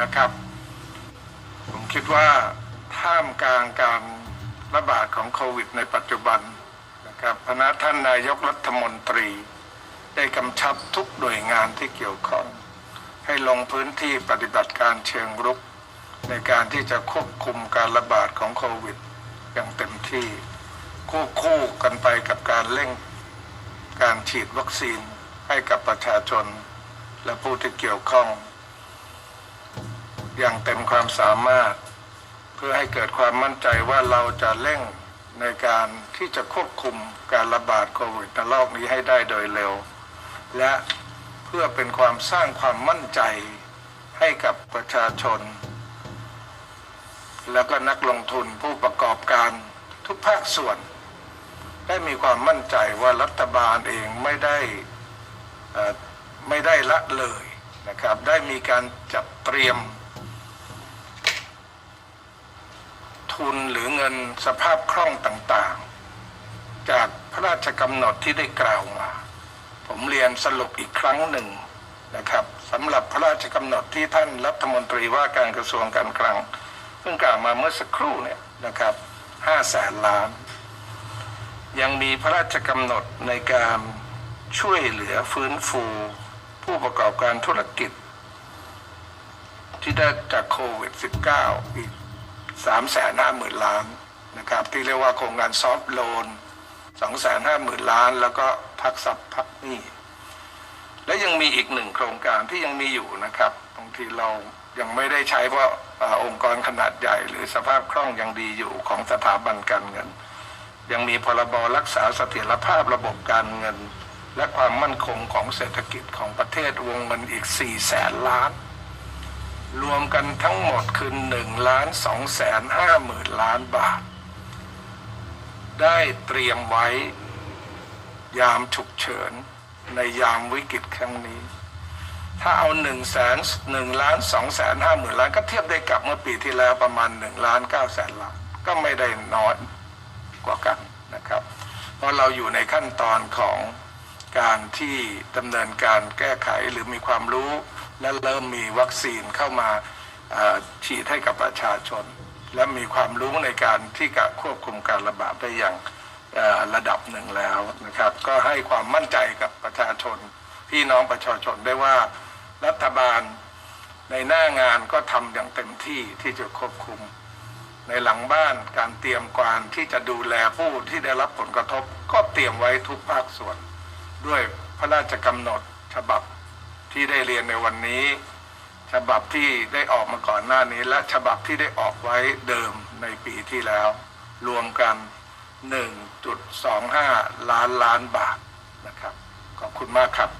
นะครับ ผมคิดว่าท่ามกลางการระบาดของโควิดในปัจจุบันนะครับพนักท่านนายกรัฐมนตรี ได้กำชับทุกหน่วยงานที่เกี่ยวข้อง ให้ลงพื้นที่ปฏิบัติการเชิงรุก ในการที่จะควบคุมการระบาดของโควิด อย่างเต็มที่ควบคู่กันไปกับการเร่งการฉีดวัคซีนให้กับประชาชนและผู้ที่เกี่ยวข้อง อย่างเต็มความสามารถ เพื่อให้เกิดความมั่นใจว่าเราจะเร่งในการที่จะควบคุมการระบาดโควิดระลอกนี้ให้ได้โดยเร็ว และเพื่อเป็นความสร้างความมั่นใจให้กับประชาชน แล้วก็นักลงทุนผู้ประกอบการทุกภาคส่วน ได้มีความมั่นใจว่ารัฐบาลเองไม่ได้ไม่ได้ละเลยนะครับ ได้มีการจัดเตรียม ทุนหรือเงินสภาพคล่องต่างๆ จากพระราชกำหนดที่ได้กล่าวมา ผมเรียนสรุปอีกครั้งหนึ่งนะครับสำหรับพระราชกำหนดที่ท่านรัฐมนตรีว่าการกระทรวงการคลังเพิ่งกล่าวมาเมื่อสักครู่เนี่ยนะครับห้าแสนล้าน ยังมีพระราชกำหนดในการช่วยเหลือฟื้นฟู ผู้ประกอบการธุรกิจ ที่ได้จากโควิด -19 อีก 3 5 0 0 0 0 ล้านนะครับที่เรียกว่าโครงการซอฟท์โลน 2 5 0 0 0 0 ล้าน แล้วก็พักทรัพย์พักหนี้และยังมีอีกหนึ่งโครงการที่ยังมีอยู่นะครับบางทีเรายังไม่ได้ใช้เพราะอ่าองค์กรขนาดใหญ่ หรือสภาพคล่องยังดีอยู่ของสถาบันการเงิน ยังมีพรบรักษาเสถียรภาพระบบการเงิน และความมั่นคงของเศรษฐกิจของประเทศวงเงินอีก4แสนล้าน รวมกันทั้งหมดคือ1ล้าน2แสน5หมื่นล้านบาท ได้เตรียมไว้ ยามฉุกเฉิน ในยามวิกฤตครั้งนี้ ถ้าเอา1แสน1ล้าน2แสน5หมื่นล้านก็เทียบได้กับเมื่อปีที่แล้วประมาณ1ล้าน9แสนล้าน ก็ไม่ได้น้อยกว่ากันนะครับ เพราะเราอยู่ในขั้นตอนของ การที่ดำเนินการแก้ไขหรือมีความรู้ และเริ่มมีวัคซีนเข้ามาฉีดให้กับประชาชน และมีความรู้ในการที่จะควบคุมการระบาดได้อย่างระดับหนึ่งแล้วนะครับ ก็ให้ความมั่นใจกับประชาชน พี่น้องประชาชนได้ว่ารัฐบาลในหน้างานก็ทำอย่างเต็มที่ที่จะควบคุม ในหลังบ้านการเตรียมการที่จะดูแลผู้ที่ได้รับผลกระทบ ก็เตรียมไว้ทุกภาคส่วน ด้วยพระราชกำหนดฉบับที่ได้เรียนในวันนี้ ฉบับที่ได้ออกมาก่อนหน้านี้ และฉบับที่ได้ออกไว้เดิมในปีที่แล้ว รวมกัน 1.25 ล้านล้านบาทนะครับ ขอบคุณมากครับ